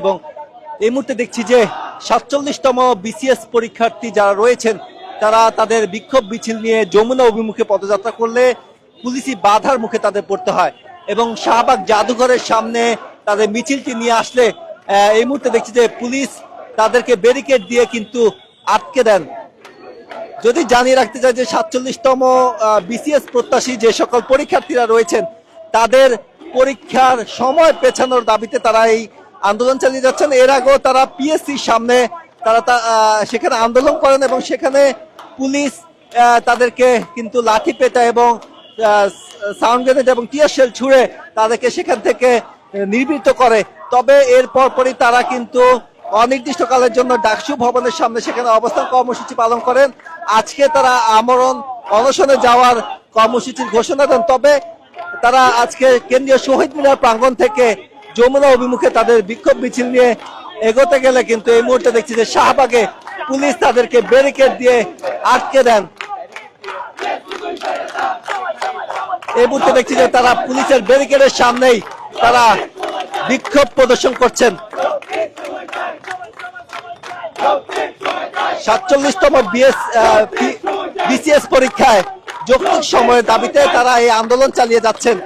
এবং এই মুহূর্তে দেখছি যে সাতচল্লিশতম বিসিএস পরীক্ষার্থী যারা রয়েছেন, তারা তাদের বিক্ষোভ মিছিল নিয়ে যমুনা অভিমুখে পদযাত্রা করলে পুলিশি বাধার মুখে তাদের পড়তে হয় এবং শাহবাগ জাদুঘরের সামনে তাদের মিছিলটি নিয়ে আসলে এই মুহূর্তে দেখছি যে পুলিশ তাদেরকে ব্যারিকেড দিয়ে কিন্তু আটকে দেন। যদি জানিয়ে রাখতে চাই যে সাতচল্লিশতম বিসিএস প্রত্যাশী যে সকল পরীক্ষার্থীরা রয়েছেন, তাদের পরীক্ষার সময় পেছানোর দাবিতে তারা এই আন্দোলন চালিয়ে যাচ্ছেন। এর আগেও তারা পিএসসির সামনে তারা সেখানে আন্দোলন করেন এবং সেখানে পুলিশ তাদেরকে কিন্তু লাঠি পেটা এবং সাউন্ড গ্রেনেড এবং টিয়ার শেল ছুড়ে তাদেরকে সেখান থেকে নির্বৃত করে। তবে এর পরপরই তারা কিন্তু অনির্দিষ্টকালের জন্য ডাকসু ভবনের সামনে সেখানে অবস্থান কর্মসূচি পালন করেন। আজকে তারা আমরণ অনশনে যাওয়ার কর্মসূচির ঘোষণা দেন। তবে তারা আজকে কেন্দ্রীয় শহীদ মিনার প্রাঙ্গণ থেকে যমুনা অভিমুখে তাদের বিক্ষোভ মিছিল নিয়ে এগোতে গেলে কিন্তু এই মুহূর্তে দেখছি যে শাহবাগে পুলিশ তাদেরকে ব্যারিকেড দিয়ে আটকে দেন। এই মুহূর্তে দেখছি যে তারা পুলিশের ব্যারিকেডের সামনেই তারা বিক্ষোভ প্রদর্শন করছেন। সাতচল্লিশতম বিএস বিসিএস পরীক্ষায় যৌক্তিক সময়ের দাবিতে তারা এই আন্দোলন চালিয়ে যাচ্ছেন।